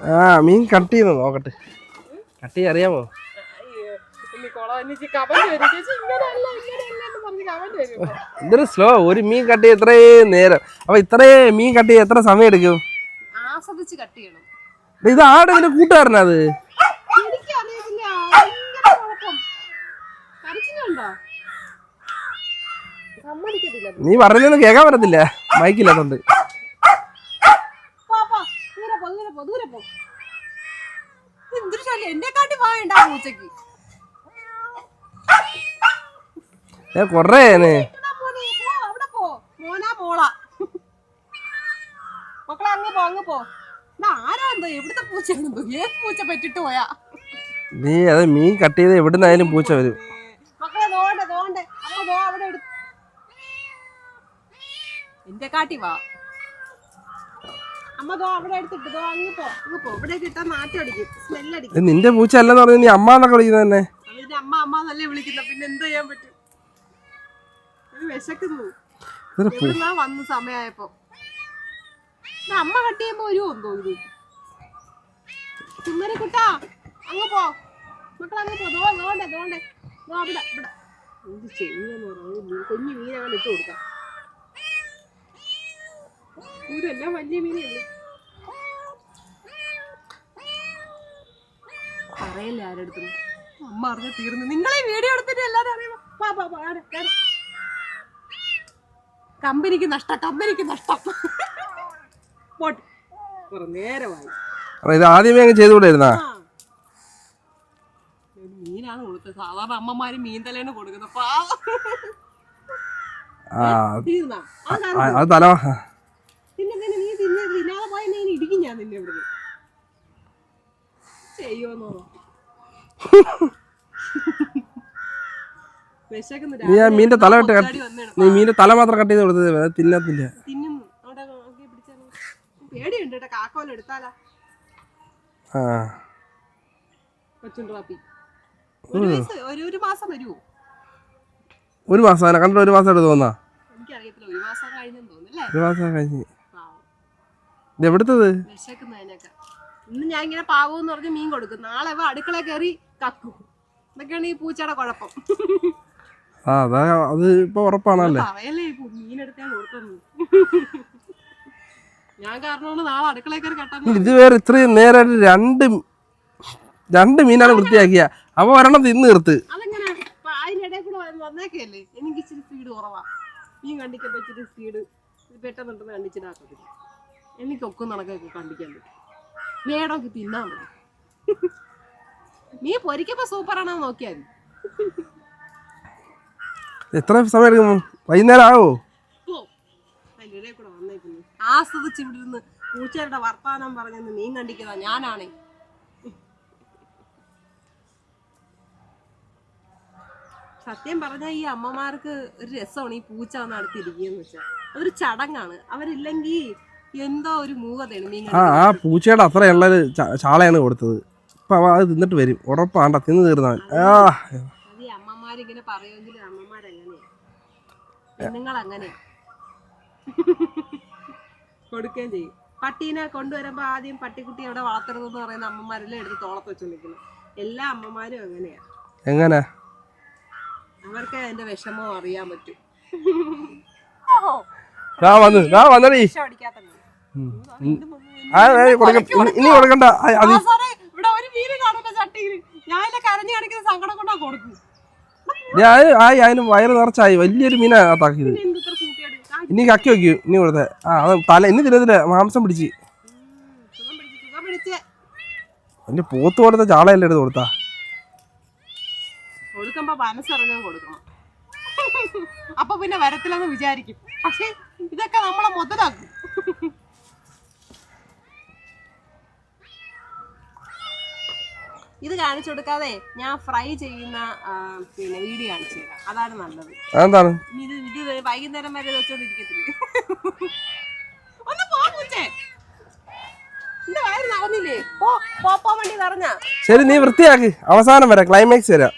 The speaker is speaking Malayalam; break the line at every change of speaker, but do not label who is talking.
ആ മീൻ കട്ട് ചെയ്യുന്നു നോക്കട്ടെ. കട്ട് ചെയ്യാൻ അറിയാമോ? ഇതൊരു സ്ലോ ഒരു മീൻ കട്ട് ചെയ്യാൻ ഇത്രയും നേരം. അപ്പൊ ഇത്രയും മീൻ കട്ട് എത്ര സമയം എടുക്കും? ഇത് ആടെ ഇതിന്റെ
കൂട്ടുകാരനത്
നീ പറഞ്ഞൊന്നും കേൾക്കാൻ പറ്റത്തില്ല. മൈക്കില്ലാത്തോണ്ട്
പോ, പോ. ദൂരെ പോ, ദൂരെ പോ, ദൂരെ പോ. ഇത് എന്തൊരു ശല്യം. എന്നെ കാട്ടി വായണ്ട
പൂച്ചക്ക് കൊറേ
അവിടെ പോ. മോനാ മോളാ. മക്കളെ അങ്ങ് പോ അങ്ങ് പോ. ഇതാ ആരാ എന്തോ എവിടുത്തെ പൂച്ചയാണെന്തോ ഏത് പൂച്ച പറ്റിട്ട് പോയാ?
നീ അത് മീൻ കട്ട് ചെയ്ത് എവിടുന്നായാലും പൂച്ച വരും.
മക്കളെ അവിടെ എന്റെ കാട്ടി വാ.
നിന്റെ പൂച്ച അല്ലെന്ന് പറഞ്ഞു നീ അമ്മ എന്നൊക്കെ വിളിക്കുന്നത് തന്നെ.
അമ്മ അമ്മ എന്നല്ലേ വിളിക്കുന്നത്. പിന്നെ എന്ത് ചെയ്യാൻ പറ്റും? വിശക്കുന്നു വന്ന് സമയമായപ്പോ അമ്മ കട്ട് ചെയ്യുമ്പോ വരുമോ തോന്നുന്നു ചുമ്മരി കുട്ടാ. അങ്ങ് പോ. മക്കൾ അങ്ങ് പോ. ദോ ദോണ്ടേ ദോണ്ടേ ദോ അവിടെ ഇവിടെ. എന്ത് ചെയ്യുമെന്ന് പറഞ്ഞു കുഞ്ഞു മീൻ അങ്ങനെ ഇട്ട് കൊടുക്കാം. ഇതെല്ലാം വലിയ മീനല്ലേ? പറയല്ലേ ആരെടുത്തു? അമ്മ അറിഞ്ഞ തീർന്നു. നിങ്ങളെ വീഡിയോ എടുത്തിട്ട് എല്ലാരും അറിയാം. കമ്പനിക്ക് നഷ്ടം കമ്പനിക്ക് നഷ്ടം. പോട്ടെ. കുറെ നേരമായി.
ഇത് ആദ്യമേ അങ്ങ് ചെയ്തുകൂടായിരുന്നാ.
മീനാണ് കൊടുത്തത്. സാധാരണ അമ്മമാര് മീൻ തലേന്ന് കൊടുക്കുന്നത് പാവം.
അത് തല
പിന്നെ നീ തിന്നെ തിന്നാതെ പോയ ഇടിക്കും ഞാൻ നിന്നെ ഇവിടുന്ന്. വിശക്കുന്നു
നീ ആ മീനിന്റെ തല കട്ട്
വന്നേണ്.
നീ മീനിന്റെ തല മാത്രം കട്ട് ചെയ്ത് കൊടുത്തത് അത് തിന്നത്തില്ല.
കേട്ടോ.
ആ.
ഒരു മാസം വരുമോ
ഒരു മാസം കണ്ടിട്ട് ഒരു മാസം എടുത്ത് തോന്നാ.
ഒരു മാസം
കഴിഞ്ഞ്. ഇത് എവിടുത്തത്?
ഇന്ന് ഞാൻ ഇങ്ങനെ എന്ന് പറഞ്ഞ് മീൻ കൊടുക്കും. നാളെ അടുക്കള കയറി കക്കും. ഇതൊക്കെയാണ് ഈ പൂച്ചയുടെ കുഴപ്പം.
ആ അതാ അത് ഇപ്പൊ ഉറപ്പാണല്ലേ?
പറയല്ലേ ഈ മീനെടുക്കാൻ കൊടുത്തെന്ന് ഞാൻ കാരണമാണ് നാളെ അടുക്കള കയറി കട്ടാൻ
ഇത് വേറെ ഇത്രയും നേരമായിട്ട് രണ്ട് രണ്ട് മീനാണ് വൃത്തിയാക്കിയ. അവ ഒരെണ്ണം തിന്ന് നിർത്ത്
അതെങ്ങനെ? ഇപ്പൊ അതിനിടയിൽ കൂടെ വന്ന് വന്നേക്കല്ലേ എനിക്ക് ഇച്ചിരി സ്പീഡ് കുറവാ. മീൻ കണ്ടിക്കുമ്പോ ഇച്ചിരി സ്പീഡ് പെട്ടെന്നുണ്ടെന്ന് കണ്ടിച്ചിടാക്കത്തില്ല എനിക്കൊക്കെ നടക്കൊക്കെ കണ്ടിക്കാൻ പറ്റും. മേടമൊക്കെ തിന്നാ മതി നീ പൊരിക്കപ്പോ സൂപ്പറാണോ നോക്കിയാൽ
എത്ര സമയം എടുക്കും? വൈകുന്നേരം ആവോ?
ആസ്വദിച്ച് ഇവിടെ ഇരുന്ന് പൂച്ചയുടെ വർത്താനം പറഞ്ഞെന്ന് മീൻ കണ്ടിക്കുന്ന ഞാനാണേ. സത്യം പറഞ്ഞാൽ ഈ അമ്മമാർക്ക് ഒരു രസമാണ് ഈ പൂച്ച വന്ന് അടുത്തിരിക്കുകയെന്ന് വെച്ചാൽ അതൊരു ചടങ്ങാണ്. അവരില്ലെങ്കിൽ എന്തോ ഒരു മൂകതയാണ് മീൻ
ആ ആ പൂച്ചയുടെ അത്ര ഉള്ളൊരു ചാളയാണ് കൊടുത്തത്. ഇപ്പൊ അവ അത് തിന്നിട്ട് വരും. ഉറപ്പാണ്ട തിന്ന് തീർന്നവൻ ആ.
അത് ഈ അമ്മമാരിങ്ങനെ പറയുമെങ്കിൽ അമ്മമാരങ്ങനെയാ. പെണ്ണുങ്ങൾ അങ്ങനെയാ കൊടുക്കുകയും ചെയ്യും. പട്ടീനെ കൊണ്ടുവരുമ്പോ ആദ്യം പട്ടിക്കുട്ടി അവിടെ വളർത്തരുതെന്ന് പറയുന്ന അമ്മമാരെല്ലാം എടുത്ത് തോളത്ത് വെച്ചോണ്ടിരിക്കുന്നു എല്ലാ അമ്മമാരും അങ്ങനെയാ.
എങ്ങനെ?
അവർക്ക് അതിന്റെ വിഷമം അറിയാൻ പറ്റും.
വന്നു ദാ വന്നടി.
വിഷം അടിക്കാത്ത മീൻ.
ഇനി- കൊടുക്കണ്ട. ആയി അതിന് വയറ് നിറച്ചായി. വലിയൊരു മീനാ അകത്താക്കിയത്. ഇനി കക്കി വെക്കൂ ഇനി കൊടുത്തേ. ആ അത് തല ഇനി തിരുന്നില്ല മാംസം പിടിച്ച്.
എന്റെ പിടിച്ച്
അതിന്റെ പോത്ത് പോലത്തെ ചാളയല്ലേ എടുത്ത് കൊടുത്താ?
കൊടുക്കുമ്പോ മനസ്സറിഞ്ഞാൽ കൊടുക്കണം. അപ്പൊ പിന്നെ വരത്തില്ലെന്ന് വിചാരിക്കും. പക്ഷെ ഇതൊക്കെ നമ്മളെ മുതലാക്കും. ഇത് കാണിച്ചു കൊടുക്കാതെ ഞാൻ ഫ്രൈ ചെയ്യുന്ന പിന്നെ വീഡിയോ കാണിച്ചു തരാം. അതാണ് നല്ലത്.
അതെന്താണ്?
ഇത് ഇത് വൈകുന്നേരം വരെ വെച്ചോണ്ടിരിക്കത്തില്ലേ? ഒന്ന് പോ പൂച്ചേ. എന്റെ വയറ് നടന്നില്ലേ പോ പോ പോ വണ്ടി നിറഞ്ഞ.
ശരി നീ വൃത്തിയാക്കി. അവസാനം വരെ ക്ലൈമാക്സ് വരാം.